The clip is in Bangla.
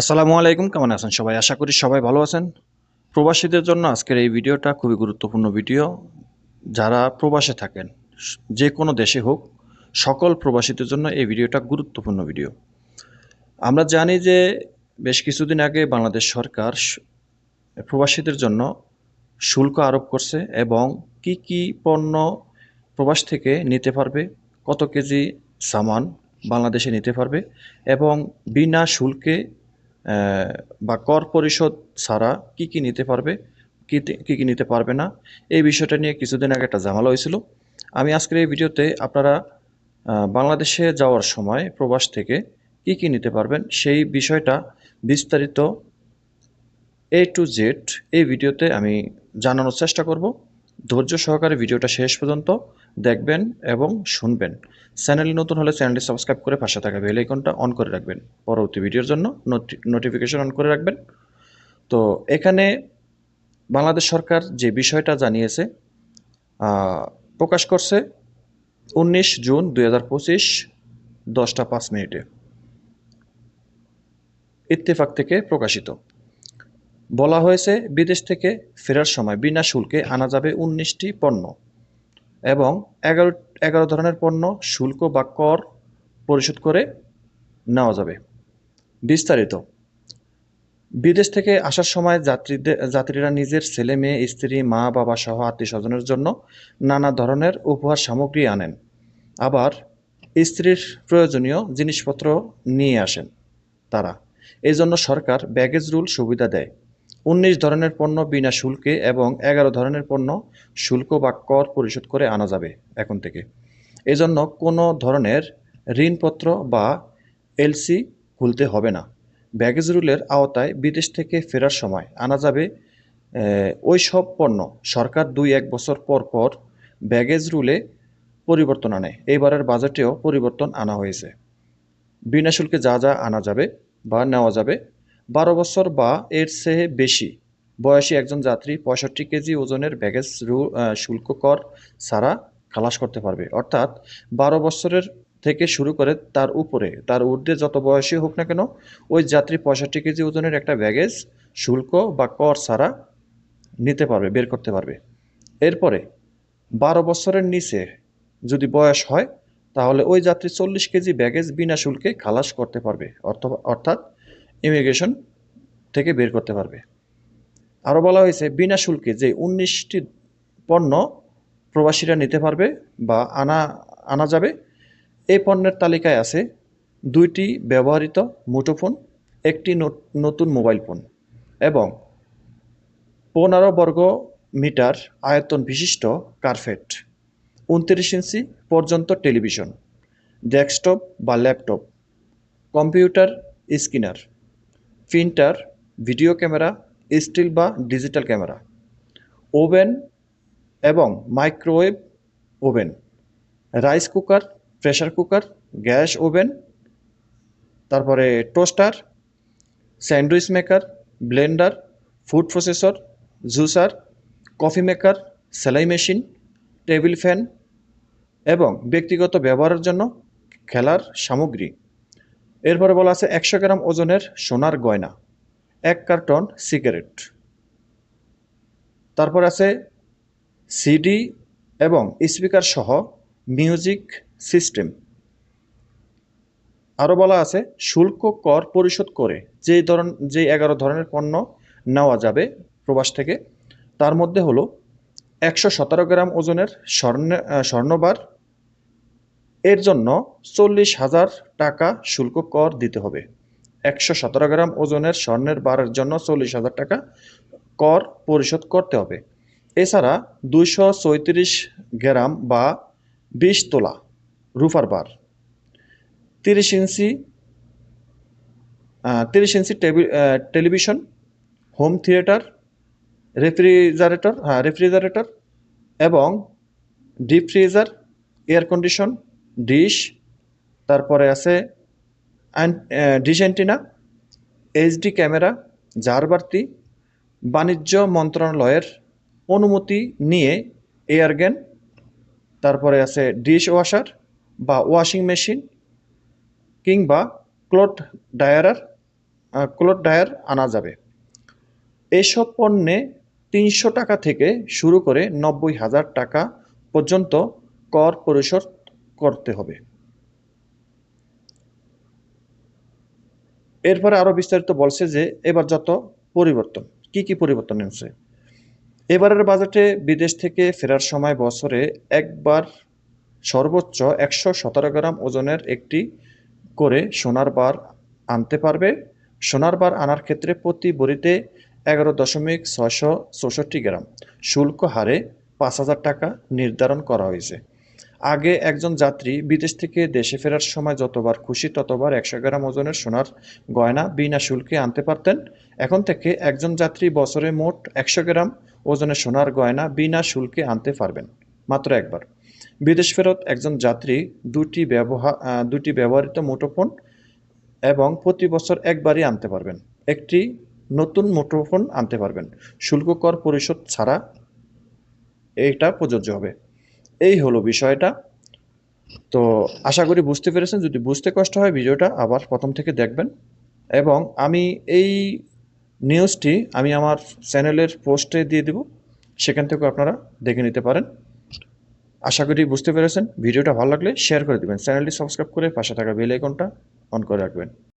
আসসালামু আলাইকুম, কেমন আছেন সবাই? আশা করি সবাই ভালো আছেন। প্রবাসীদের জন্য আজকের এই ভিডিওটা খুবই গুরুত্বপূর্ণ ভিডিও। যারা প্রবাসে থাকেন, যে কোনো দেশে হোক, সকল প্রবাসীদের জন্য এই ভিডিওটা গুরুত্বপূর্ণ ভিডিও। আমরা জানি যে বেশ কিছুদিন আগে বাংলাদেশ সরকার প্রবাসীদের জন্য শুল্ক আরোপ করছে এবং কি কি পণ্য প্রবাস থেকে নিতে পারবে, কত কেজি সামান বাংলাদেশে নিতে পারবে এবং বিনা শুল্কে বা কর পরিশোধ ছাড়া কি কি নিতে পারবে, কি কি নিতে পারবে না, এই বিষয়টা নিয়ে কিছুদিন আগে একটা ঝামেলা হয়েছিল। আমি আজকের এই ভিডিওতে আপনারা বাংলাদেশে যাওয়ার সময় প্রবাস থেকে কি কি নিতে পারবেন সেই বিষয়টা বিস্তারিত এ টু জেড এই ভিডিওতে আমি জানানোর চেষ্টা করব। ধৈর্য সহকারে ভিডিওটা শেষ পর্যন্ত দেখবেন এবং শুনবেন। চ্যানেল নতুন হলে চ্যানেলটি সাবস্ক্রাইব করে পাশে থাকা বেল আইকনটা অন করে রাখবেন। পরবর্তী ভিডিওর জন্য নোটিফিকেশন অন করে রাখবেন। তো এখানে বাংলাদেশ সরকার যে বিষয়টা জানিয়েছে প্রকাশ করছে উনিশ জুন দুই হাজার পঁচিশ, দশটা পাঁচ মিনিটে। ইত্তেফাক থেকে প্রকাশিত। বলা হয়েছে বিদেশ থেকে ফেরার সময় বিনা শুল্কে আনা যাবে উনিশটি পণ্য। এবং এগারো এগারো ধরনের পণ্য শুল্ক বা কর পরিশোধ করে নেওয়া যাবে। বিস্তারিত। বিদেশ থেকে আসার সময় যাত্রীদের যাত্রীরা নিজের ছেলে, মেয়ে, স্ত্রী, মা, বাবা সহ আত্মীয় স্বজনের জন্য নানা ধরনের উপহার সামগ্রী আনেন। আবার স্ত্রীর প্রয়োজনীয় জিনিসপত্র নিয়ে আসেন তারা। এই জন্য সরকার ব্যাগেজ রুল সুবিধা দেয়। উনিশ ধরনের পণ্য বিনা শুল্কে এবং এগারো ধরনের পণ্য শুল্ক বা কর পরিশোধ করে আনা যাবে এখন থেকে। এজন্য কোনো ধরনের ঋণপত্র বা এলসি খুলতে হবে না। ব্যাগেজ রুলের আওতায় বিদেশ থেকে ফেরার সময় আনা যাবে ওই সব পণ্য সরকার দুই এক বছর পর পর ব্যাগেজ রুলে পরিবর্তন আনে। এবারের বাজেটেও পরিবর্তন আনা হয়েছে। বিনা শুল্কে যা যা আনা যাবে বা নেওয়া যাবে বারো বছর বা এর চেয়ে বেশি বয়সী একজন যাত্রী পঁয়ষট্টি কেজি ওজনের ব্যাগেজ শুল্ক কর ছাড়া খালাস করতে পারবে। অর্থাৎ বারো বছরের থেকে শুরু করে তার উপরে, তার ঊর্ধ্বে যত বয়সী হোক না কেন, ওই যাত্রী পঁয়ষট্টি কেজি ওজনের একটা ব্যাগেজ, শুল্ক বা কর ছাড়া নিতে পারবে, বের করতে পারবে। এরপরে বারো বছরের নিচে যদি বয়স হয়, তাহলে ওই যাত্রী চল্লিশ কেজি ব্যাগেজ বিনা শুল্কে খালাস করতে পারবে। অর্থ- অর্থাৎ ইমিগ্রেশন থেকে বের করতে পারবে। আরও বলা হয়েছে, বিনা শুল্কে যে উনিশটি পণ্য প্রবাসীরা নিতে পারবে বা আনা আনা যাবে, এই পণ্যের তালিকায় আছে দুইটি ব্যবহৃত মুঠোফোন, একটি নতুন মোবাইল ফোন এবং পনেরো বর্গ মিটার আয়তন বিশিষ্ট কার্পেট, উনত্রিশ ইঞ্চি পর্যন্ত টেলিভিশন, ডেস্কটপ বা laptop, computer scanner printer, video camera, still বা ডিজিটাল ক্যামেরা। ওভেন এবং microwave oven. Rice cooker pressure cooker, gas oven. তারপরে toaster, sandwich maker, blender, food processor, juicer, coffee maker, সেলাই মেশিন, টেবিল ফ্যান এবং ব্যক্তিগত ব্যবহারের জন্য খেলার সামগ্রী। এরপরে বলা আছে, একশো গ্রাম ওজনের সোনার গয়না, এক কার্টন সিগারেট। তারপর আছে, সিডি এবং স্পিকার সহ মিউজিক সিস্টেম। আরও বলা আছে, শুল্ক কর পরিশোধ করে যেই ধরন, যে এগারো ধরনের পণ্য নেওয়া যাবে প্রবাস থেকে, তার মধ্যে হলো, একশো সতেরো গ্রাম ওজনের স্বর্ণ স্বর্ণবার এর জন্য চল্লিশ হাজার টাকা শুল্ক কর দিতে হবে। একশো সতেরো গ্রাম ওজনের স্বর্ণের বারের জন্য চল্লিশ হাজার টাকা কর পরিশোধ করতে হবে। এছাড়া দুইশো চৌত্রিশ গ্রাম বা বিশ তোলা রুফার বার, তিরিশ ইঞ্চি তিরিশ inch television, home theatre, refrigerator হ্যাঁ রেফ্রিজারেটর এবং deep freezer, air condition dish, তারপরে আছে ডিশ অ্যান্টিনা, এইচডি ক্যামেরা জার বাড়তি, বাণিজ্য মন্ত্রণালয়ের অনুমতি নিয়ে এয়ারগ্যান তারপরে আছে ডিশ ওয়াশার বা ওয়াশিং মেশিন কিংবা ক্লোথ ডায়ারার ক্লোথ ডায়ার আনা যাবে। এসব পণ্যে তিনশো টাকা থেকে শুরু করে নব্বই হাজার টাকা পর্যন্ত কর পরিশোধ করতে হবে। এরপরে আরও বিস্তারিত বলছে যে, এবার যত পরিবর্তন, কি কি পরিবর্তন এনেছে? এবারের বাজেটে বিদেশ থেকে ফেরার সময় বছরে একবার সর্বোচ্চ একশো সতেরো গ্রাম ওজনের একটি করে সোনার বার আনতে পারবে। সোনার বার আনার ক্ষেত্রে প্রতি বড়িতে এগারো দশমিক ছয়শো চৌষট্টি গ্রাম। শুল্ক হারে পাঁচ হাজার টাকা নির্ধারণ করা হয়েছে। আগে একজন যাত্রী বিদেশ থেকে দেশে ফেরার সময় যতবার খুশি ততবার একশো গ্রাম ওজনের সোনার গয়না বিনা শুল্কে আনতে পারতেন। এখন থেকে একজন যাত্রী বছরে মোট একশো গ্রাম ওজনের সোনার গয়না বিনা শুল্কে আনতে পারবেন। মাত্র একবার। বিদেশ ফেরত একজন যাত্রী দুটি ব্যবহার দুটি ব্যবহৃত মুঠোফোন এবং প্রতি বছর একবারই আনতে পারবেন। একটি নতুন মুঠোফোন আনতে পারবেন। শুল্ক কর পরিশোধ ছাড়া এটা প্রযোজ্য হবে। এই হলো বিষয়টা। তো আশা করি বুঝতে পেরেছেন, যদি বুঝতে কষ্ট হয় ভিডিওটা আবার প্রথম থেকে দেখবেন। এবং আমি এই নিউজটি আমি আমার চ্যানেলের পোস্টে দিয়ে দেব, সেখান থেকেও আপনারা দেখে নিতে পারেন। আশা করি বুঝতে পেরেছেন, ভিডিওটা ভালো লাগলে শেয়ার করে দেবেন। চ্যানেলটি সাবস্ক্রাইব করে পাশে থাকা বেল আইকনটা অন করে রাখবেন।